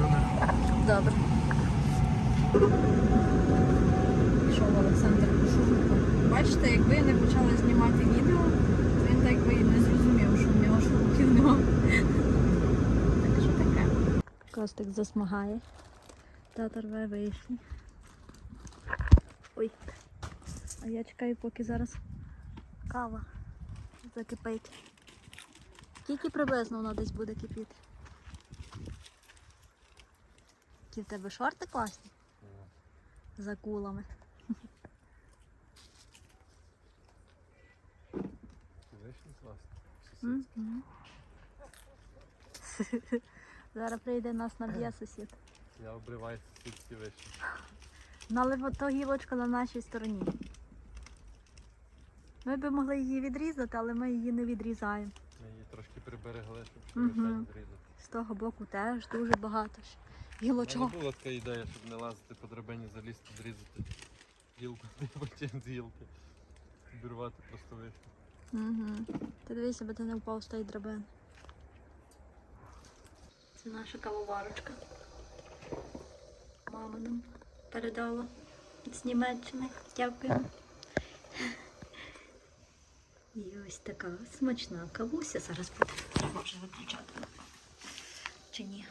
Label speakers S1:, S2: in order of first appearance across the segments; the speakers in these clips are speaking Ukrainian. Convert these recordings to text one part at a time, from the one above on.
S1: з? Добре.
S2: Пішов Олександр Кушуженко. Бачите, якби я не почала знімати відео, то він так би і не зрозумів, що в нього шурупів нема. Так що таке? Костик засмагає. Тата рве вишні. Ой. А я чекаю, поки зараз кава закипить. Скільки приблизно вона десь буде кипіти? Які в тебе шорти класні? За кулами.
S1: Вишні класно.
S2: Мгм. Зараз прийде нас наб'є сусід.
S1: Я обриваю сусідські вишні.
S2: Але то гілочка на нашій стороні. Ми би могли її відрізати, але ми її не відрізаємо.
S1: Ми її трошки приберегли, щоб
S2: Мгм.
S1: широка зрізати.
S2: З того боку теж дуже багато ще. Гілочок.
S1: була така ідея, щоб не лазити по драбині, залізти, зрізати гілку, потім з гілки. Обірвати просто вишню.
S2: Угу. Ти дивися, бо ти не впав з тої драбини. Це наша кавоварочка. Мама нам передала з Німеччини. Дякую. І ось така смачна кавуся зараз буде. Треба вже виключати. Чи ні?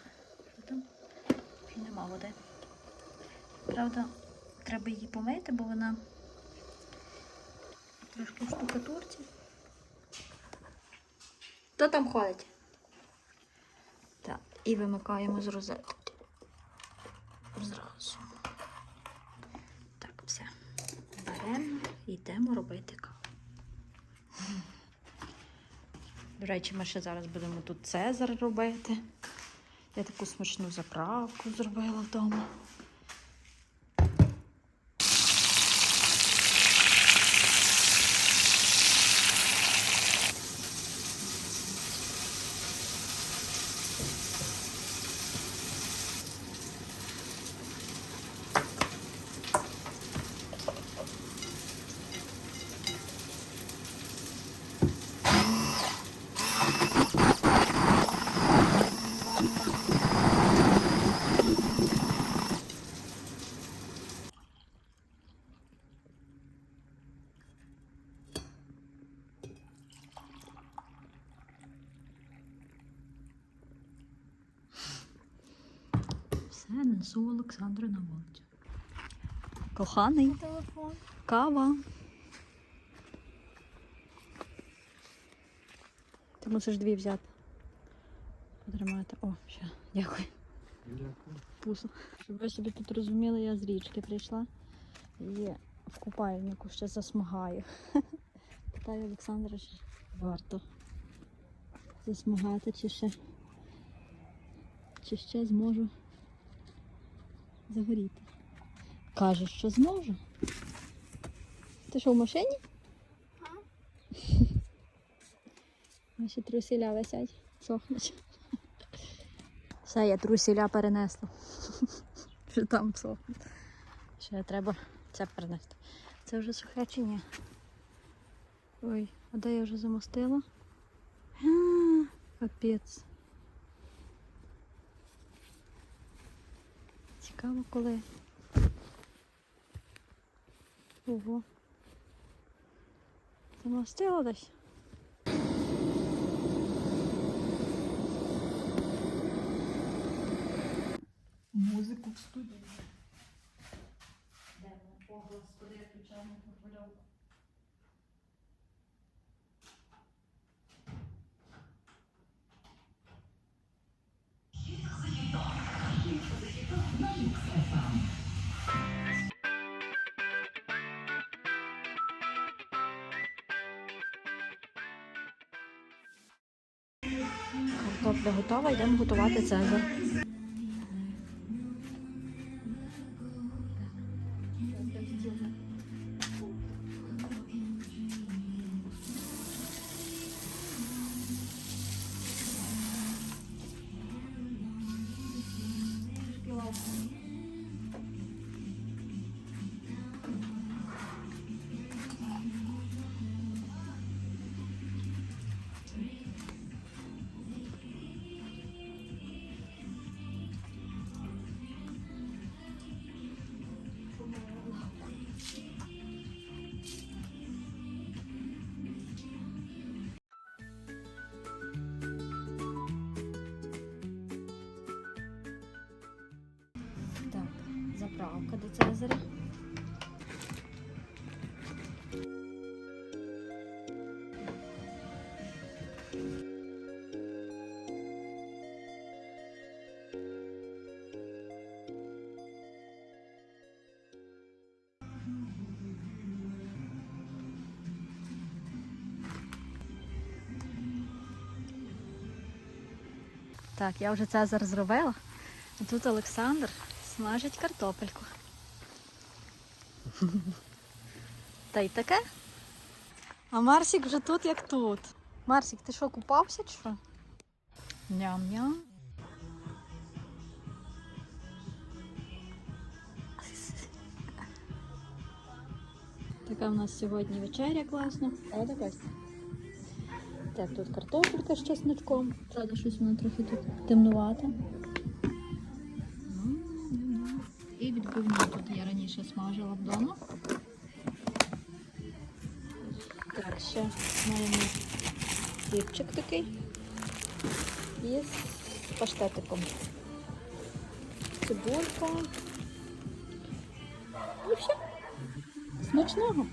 S2: Нема води. Правда, треба її помити, бо вона трошки в штукатурці. Хто там ходить? Так, і вимикаємо з розетки. Зразу. Так, все. Беремо і йдемо робити каву. До речі, ми ще зараз будемо тут Цезар робити. Я таку смачну заправку зробила вдома. Все, несу Олександру на вулицю. Коханий.
S3: Телефон.
S2: Кава. Ти мусиш дві взяти. Потримати. О, ще. Дякую.
S1: Дякую.
S2: Пусо. Щоб ви собі тут розуміли, я з річки прийшла і в купальнику ще засмагаю. Питаю Олександра, чи варто засмагати, чи ще, чи ще зможу загоріти. Каже, що зможу. Ти що в машині? Наші трусіля висять, сохнуть. Все, я трусіля перенесла. Що там сохне. Ще треба це перенести. Це вже сухе чи ні? Ой, а де я вже замостила? А, Капець. Цікаво, коли. Ого. Замостило десь. Музику в студії. Де? О, господи, я включав на Картопля готова, йдемо готувати цезар. Так, заправка до цезаря. Так, я вже цезар зробила. Тут Олександр смажить картопельку. Та й таке. А Марсік вже тут, як тут. Марсік, ти що, купався чи що? Ням-ням. Така в нас сьогодні вечеря класна. Правда, Костя? Так, тут картопелька з чесночком. Правда, щось воно трохи тут темнувате. Смажила вдома. Так, ще маємо хлібчик такий. І з паштетиком. Цибулька. І все. Смачного.